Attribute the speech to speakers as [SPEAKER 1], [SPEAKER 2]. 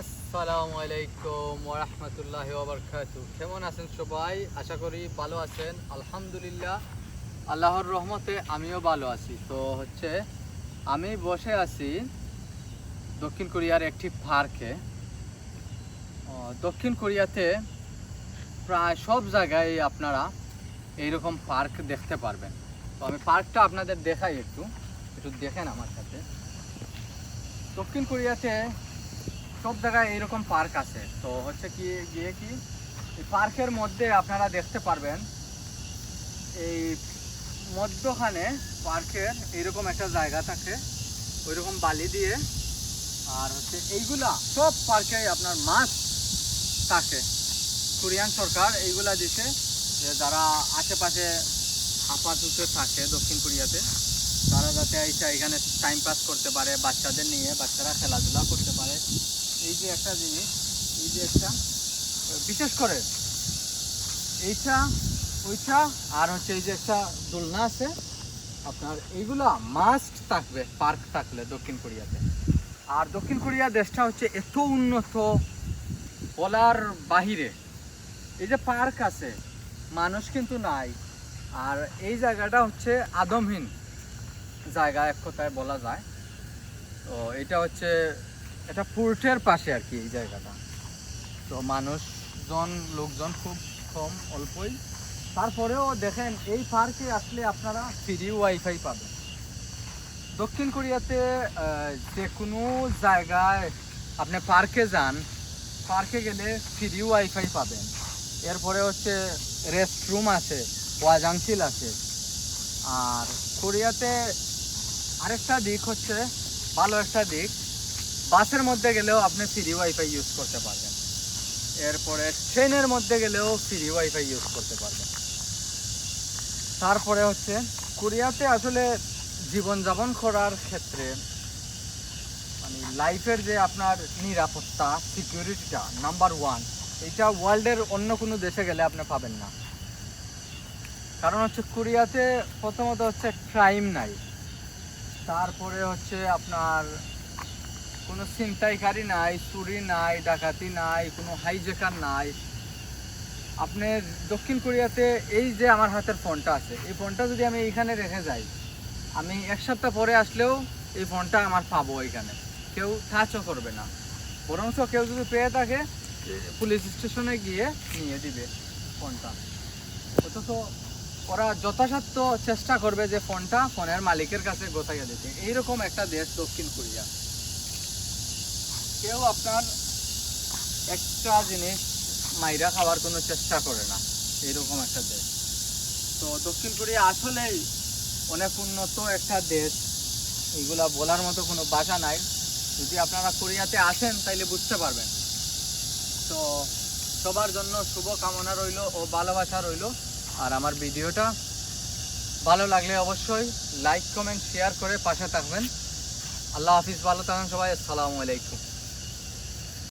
[SPEAKER 1] আসসালামু আলাইকুম ওরহমতুল্লাহ ওবরকাতু কেমন আছেন সবাই? আশা করি ভালো আছেন। আলহামদুলিল্লাহ, আল্লাহর রহমতে আমিও ভালো আছি। তো হচ্ছে, আমি বসে আছি দক্ষিণ কোরিয়ার একটি পার্কে। দক্ষিণ কোরিয়াতে প্রায় সব জায়গায় আপনারা এইরকম পার্ক দেখতে পারবেন। তো আমি পার্কটা আপনাদের দেখাই একটু। একটু দেখেন আমার সাথে। দক্ষিণ কোরিয়াতে সব জায়গায় এইরকম পার্ক আছে। তো হচ্ছে কি, গিয়ে কি, এই পার্কের মধ্যে আপনারা দেখতে পারবেন, এই মধ্যখানে পার্কের এইরকম একটা জায়গা থাকে, ওইরকম বালি দিয়ে। আর হচ্ছে এইগুলা সব পার্কে আপনার মাছ থাকে। কোরিয়ান সরকার এইগুলা দিছে যে যারা আশেপাশে আপাতত থাকে দক্ষিণ কোরিয়াতে, তারা যাতে এসে এখানে টাইম পাস করতে পারে বাচ্চাদের নিয়ে, বাচ্চারা খেলাধুলা করতে পারে। এই যে একটা জিনিস, এই যে একটা, বিশেষ করে এইটা, ওইটা, আর হচ্ছে এই যে একটা দোলনা আছে, আপনার এইগুলা মাস্ট থাকবে পার্ক থাকলে দক্ষিণ কোরিয়াতে। আর দক্ষিণ কোরিয়া দেশটা হচ্ছে এত উন্নত, বলার বাহিরে। এই যে পার্ক আছে, মানুষ কিন্তু নাই। আর এই জায়গাটা হচ্ছে আদমহীন। জায়গা এক কথায় বলা যায়। তো এটা হচ্ছে এটা পোর্টের পাশে আর কি এই জায়গাটা। তো মানুষজন, লোকজন খুব কম, অল্পই। তারপরেও দেখেন, এই পার্কে আসলে আপনারা ফ্রি ওয়াইফাই পাবেন। দক্ষিণ কোরিয়াতে যে কোনো জায়গায় আপনি পার্কে যান, পার্কে গেলে ফ্রি ওয়াইফাই পাবেন। এরপরে হচ্ছে রেস্টরুম আছে ওয়াজাংশিল আছে। আর কোরিয়াতে আরেকটা দিক হচ্ছে, ভালো একটা দিক বাসের মধ্যে গেলেও আপনি ফ্রি ওয়াইফাই ইউজ করতে পারবেন। এরপরে ট্রেনের মধ্যে গেলেও ফ্রি ওয়াইফাই ইউজ করতে পারবেন। তারপরে হচ্ছে, কোরিয়াতে আসলে জীবনযাপন করার ক্ষেত্রে মানে লাইফের যে আপনার নিরাপত্তা সিকিউরিটিটা নাম্বার ওয়ান এটা ওয়ার্ল্ডের অন্য কোনো দেশে গেলে আপনি পাবেন না। কারণ হচ্ছে কোরিয়াতে প্রথমত হচ্ছে ক্রাইম নাই। তারপরে হচ্ছে আপনার কোনো ছিনতাইকারী নাই, চুরি নাই, ডাকাতি নাই, কোনো হাইজেকার নাই। আপনি দক্ষিণ কোরিয়াতে এই যে আমার হাতের ফোনটা আছে, এই ফোনটা যদি আমি এইখানে রেখে যাই, আমি এক সপ্তাহ পরে আসলেও এই ফোনটা আমার পাবো এখানে কেউ টাচও করবে না। বরঞ্চ কেউ যদি পেয়ে থাকে, পুলিশ স্টেশনে গিয়ে নিয়ে দিবে ফোনটা। অথচ ওরা যথাসাধ্য চেষ্টা করবে যে ফোনটা ফোনের মালিকের কাছে গোছাইয়া দিতে। এইরকম একটা দেশ দক্ষিণ কোরিয়া। কেউ আপনার একটা জিনিস মাইরা খাওয়ার কোনো চেষ্টা করে না। এরকম একটা দেশ। তো দক্ষিণ কোরিয়া আসলেই অনেক উন্নত একটা দেশ। এগুলা বলার মতো কোনো ভাষা নাই। যদি আপনারা কোরিয়াতে আসেন, তাইলে বুঝতে পারবেন। তো সবার জন্য শুভ কামনা রইল ও ভালোবাসা রইল। আর আমার ভিডিওটা ভালো লাগলে অবশ্যই লাইক, কমেন্ট, শেয়ার করে পাশে থাকবেন। আল্লাহ হাফিজ, ভালো থাকেন সবাই। আসসালামু আলাইকুম।